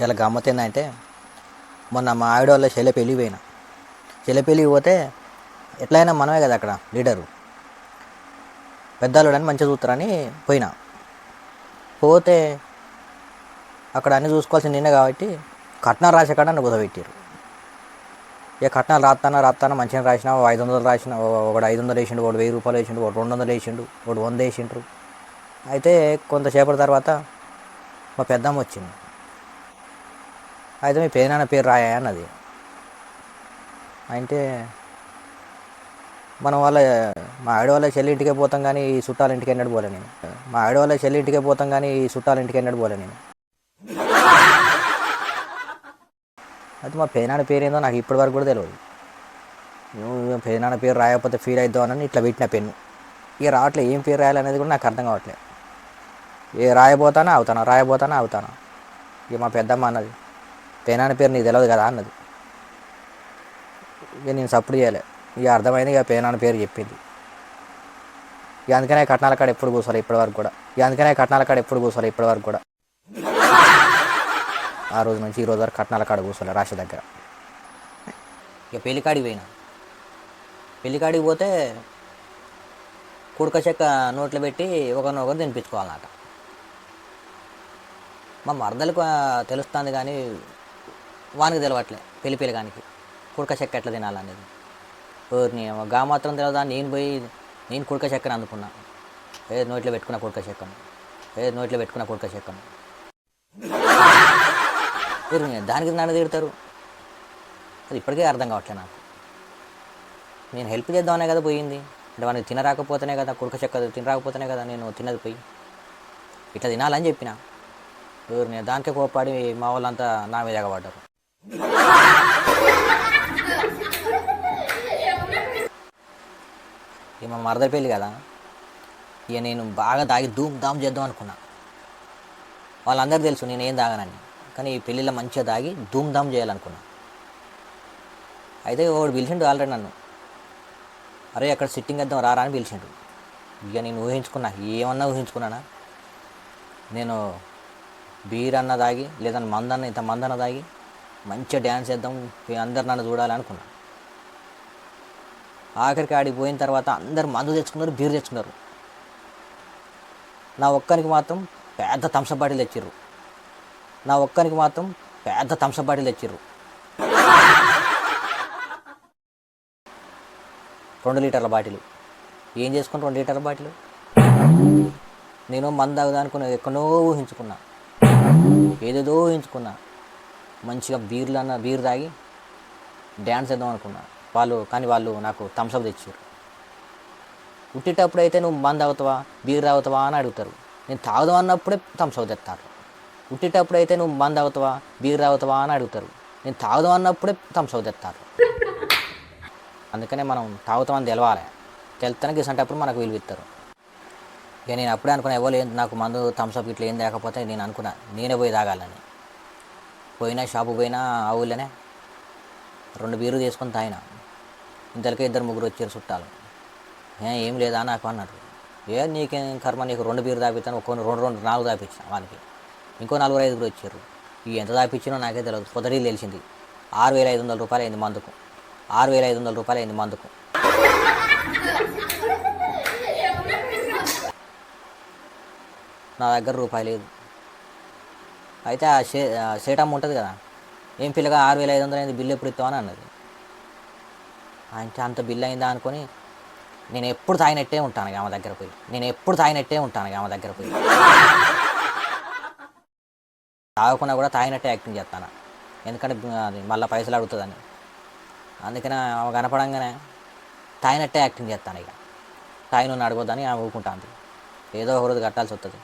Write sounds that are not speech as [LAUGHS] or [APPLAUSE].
ఇలా గమ్మత్ ఏంటంటే మొన్న మా ఆవిడ వాళ్ళ చెల్లె పెళ్ళి పోయినా. చెల్లె పెళ్ళి పోతే ఎట్లయినా మనమే కదా అక్కడ లీడరు. పెద్దవాళ్ళు అని మంచిగా చూస్తారని పోయినా. పోతే అక్కడ అన్నీ చూసుకోవాల్సింది నిన్నే కాబట్టి కట్నాలు రాసే కాడ నన్ను కుదబెట్టారు ఇక కట్నాలు రాస్తానా రాస్తానా మంచిగా రాసిన ఓ ఐదు వందలు రాసిన ఓ- ఒకడు ఐదు వందలు వేసిండు ఒకడు వెయ్యి రూపాయలు వేసిండు ఒకడు రెండు వందలు వేసిండు ఒకడు వంద వేసిండ్రు. అయితే కొంతసేపటి తర్వాత మా పెద్దమ్మ వచ్చింది. అయితే మీ పేరునాన్న పేరు రాయా అన్నది. అంటే మనం వాళ్ళ మా ఆవిడ వాళ్ళ చెల్లి ఇంటికే పోతాం కానీ ఈ చుట్టాల ఇంటికి ఎన్నడు పోలే నేను. మా ఆవిడ వాళ్ళ చెల్లి ఇంటికే పోతాం కానీ ఈ చుట్టాల ఇంటికి ఎన్నడు పోలే నేను. అయితే మా పేనాన్న పేరు ఏందో నాకు ఇప్పటి వరకు కూడా తెలియదు నువ్వు పేనాన్న పేరు రాయకపోతే ఫీల్ అవుతావు అని ఇట్లా పెట్టిన పెన్ను. ఇక రావట్లే ఏం పేరు రాయాలనేది కూడా నాకు అర్థం కావట్లేదు ఏ రాయబోతానా అవుతానా రాయబోతానా అవుతానా? ఇక మా పెద్దమ్మ అన్నది. పేనాని పేరు నీకు తెలియదు కదా అన్నది. ఇక నేను సప్పుడు చేయలే. ఇక అర్థమైంది ఇక పేనాని పేరు చెప్పింది. ఇక అందుకనే కట్నాల కాడ ఎప్పుడు కూర్చోలే ఇప్పటి వరకు కూడా. ఇక అందుకనే కట్నాల కాడ ఎప్పుడు కూర్చోలే ఇప్పటి వరకు కూడా. ఆ రోజు నుంచి ఈ రోజు వరకు కట్నాల కాడ కూర్చోలే రాశి దగ్గర. ఇక పెళ్ళికాడికి పోయినా. పెళ్ళికాడికి పోతే కుడక చెక్క నోట్లు పెట్టి ఒకరినొకరు తినిపించుకోవాలన్నమాట మా మరదలకు తెలుస్తుంది కానీ వానికి తెలవట్లే పెళ్ళి పిల్లగానికి కుడక చెక్క ఎట్లా తినాలనేది. ఎవరిని గా మాత్రం తెలవదా? నేను పోయి నేను కుడక చెక్కను అందుకున్నా. ఏ నోట్లో పెట్టుకున్న కుడక చెక్కను. ఏ నోట్లో పెట్టుకున్న కుడక చెక్కను. ఎవరిని దానికి నన్ను తిడతారు? అది ఇప్పటికే అర్థం కావట్లే నాకు. నేను హెల్ప్ చేద్దామనే కదా పోయింది. అంటే వానికి తినరాకపోతేనే కదా కుడక చెక్క తినరాకపోతేనే కదా నేను తినది పోయి. ఇట్లా తినాలని చెప్పిన. ఊరిని దానికే కోపాడి మా వాళ్ళంతా నా మీద ఎగబడ్డారు. [LAUGHS] మా మరదల పెళ్ళి కదా. ఇక నేను బాగా తాగి ధూమ్ ధామ్ చేద్దాం అనుకున్నా. వాళ్ళందరూ తెలుసు నేను ఏం తాగనని. కానీ ఈ పెళ్ళిలో మంచిగా తాగి ధూమ్ ధామ్ చేయాలనుకున్నా. అయితే వాడు పిలిచిండు ఆల్రెడీ నన్ను. అరే అక్కడ సిట్టింగ్ వేద్దాం రారా అని పిలిచిండు. ఇక నేను ఊహించుకున్నా ఏమన్నా ఊహించుకున్నానా? నేను బీర్ అన్న తాగి లేదా మందన్న ఇంత మందన్న తాగి మంచిగా డ్యాన్స్ చేద్దాం అందరు నన్ను చూడాలి అనుకున్నా ఆఖరికి ఆడికి పోయిన తర్వాత అందరు మందు తెచ్చుకున్నారు బీర్ తెచ్చుకున్నారు. నా ఒక్కరికి మాత్రం పెద్ద థమ్సప్ బాటిల్ తెచ్చిర్రు. నా ఒక్కరికి మాత్రం పెద్ద థమ్సప్ బాటిల్ తెచ్చిర్రు. రెండు లీటర్ల బాటిల్. ఏం చేసుకుని రెండు లీటర్ల బాటిల్? నేను మందు తాగుదా అనుకున్నా ఎక్కడో ఊహించుకున్నా. ఏదేదో ఊహించుకున్నా. మంచిగా బీర్లు అన్న బీర్ తాగి డ్యాన్స్ వేద్దాం అనుకున్నా. వాళ్ళు కానీ వాళ్ళు నాకు థమ్స్అప్ తెచ్చారు. పుట్టేటప్పుడు అయితే నువ్వు మంద అవుతావా బీర్ తాగుతావా అని అడుగుతారు. నేను తాగుదాం అన్నప్పుడే థమ్స్అప్ తెస్తారు. పుట్టేటప్పుడు అయితే నువ్వు మంద అవుతావా బీర్ తాగుతావా అని అడుగుతారు. నేను తాగుదాం అన్నప్పుడే థమ్స్అప్ తెస్తారు. అందుకనే మనం తాగుతామని తెలవాలి. తెలుతానికి ఇసంటప్పుడు మనకు విలువ ఇస్తారు. ఇక నేను అప్పుడే అనుకున్నా ఎవరు నాకు మందు థమ్స్అప్ ఇట్లా ఏం లేకపోతే నేను అనుకున్నా నేనే పోయి తాగాలని. పోయినా షాపు పోయినా ఆ ఊళ్ళోనే రెండు బీరు తీసుకొని తాగిన. ఇంతలకే ఇద్దరు ముగ్గురు వచ్చారు చుట్టాలు. ఏ ఏం లేదా నాకు అన్నారు. ఏ నీకేం కర్మ నీకు రెండు బీరు తాపిస్తాను ఒక్కో రెండు రెండు నాలుగు తాపించిన వానికి. ఇంకో నలుగురు ఐదుగురు వచ్చారు. ఈ ఎంత తాపించినో నాకే తెలియదు పొదటి తెలిసింది. ఆరు వేల ఐదు వందల రూపాయలు అయింది మందుకు. ఆరు వేల ఐదు వందల రూపాయలు అయింది మందుకు. నా దగ్గర రూపాయి లేదు. అయితే ఆ షే ఆ ఉంటుంది కదా. ఏం పిల్లగా ఆరు వేల ఐదు వందలు అయింది బిల్లు ఎప్పుడు ఇస్తామని అన్నది. అంటే అంత బిల్లు అయిందా అనుకొని నేను ఎప్పుడు తాగినట్టే ఉంటాను ఆమె దగ్గర పోయి. నేను ఎప్పుడు తాగినట్టే ఉంటాను ఆమె దగ్గర పోయి. తాగకుండా కూడా తాగినట్టే యాక్టింగ్ చేస్తాను. ఎందుకంటే అది మళ్ళీ పైసలు అడుగుతుందని. అందుకని ఆమె కనపడంగానే తాగినట్టే యాక్టింగ్ చేస్తాను ఇక తాగి అడగొద్దని ఆమె ఊరుకుంటాను ఏదో ఒక రోజు కట్టాల్సి వస్తుంది